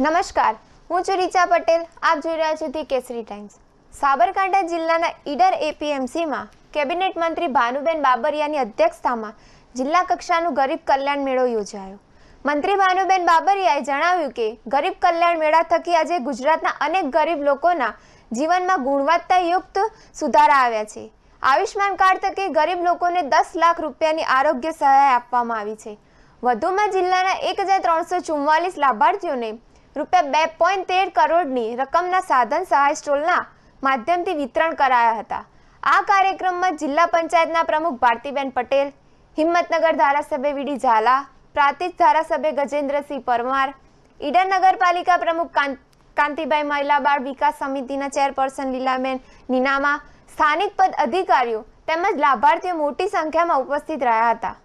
નમસ્કાર. હું છું રીચા પટેલ. આપ જોઈ રહ્યા છો ધી કેસરી ટાઈમ્સ. સાબરકાંઠા જિલ્લાના ઈડર એપીએમસીમાં કેબિનેટ મંત્રી ભાનુબેન બાબરિયાની અધ્યક્ષતામાં જિલ્લા કક્ષાનું ગરીબ કલ્યાણ મેળો યોજાયો. મંત્રી ભાનુબેન બાબરિયાએ જણાવ્યું કે, ગરીબ કલ્યાણ મેળા થકી આજે ગુજરાતના અનેક ગરીબ લોકોના જીવનમાં ગુણવત્તાયુક્ત સુધારા આવ્યા છે. આયુષ્માન કાર્ડ થકી ગરીબ લોકોને દસ લાખ રૂપિયાની આરોગ્ય સહાય આપવામાં આવી છે. વધુમાં જિલ્લાના એક હજાર ત્રણસો ચુમ્માલીસ લાભાર્થીઓને રૂપિયા બે પોઈન્ટ તેર કરોડની રકમના સાધન સહાય સ્ટોલના માધ્યમથી વિતરણ કરાયા હતા. આ કાર્યક્રમમાં જિલ્લા પંચાયતના પ્રમુખ ભારતીબેન પટેલ, હિંમતનગર ધારાસભ્ય વીડી ઝાલા, પ્રાંતિજ ધારાસભ્ય ગજેન્દ્રસિંહ પરમાર, ઈડર નગરપાલિકા પ્રમુખ કાંતિભાઈ મહિલા બાળ વિકાસ સમિતિના ચેરપર્સન લીલાબેન નીનામા, સ્થાનિક પદ અધિકારીઓ તેમજ લાભાર્થીઓ મોટી સંખ્યામાં ઉપસ્થિત રહ્યા હતા.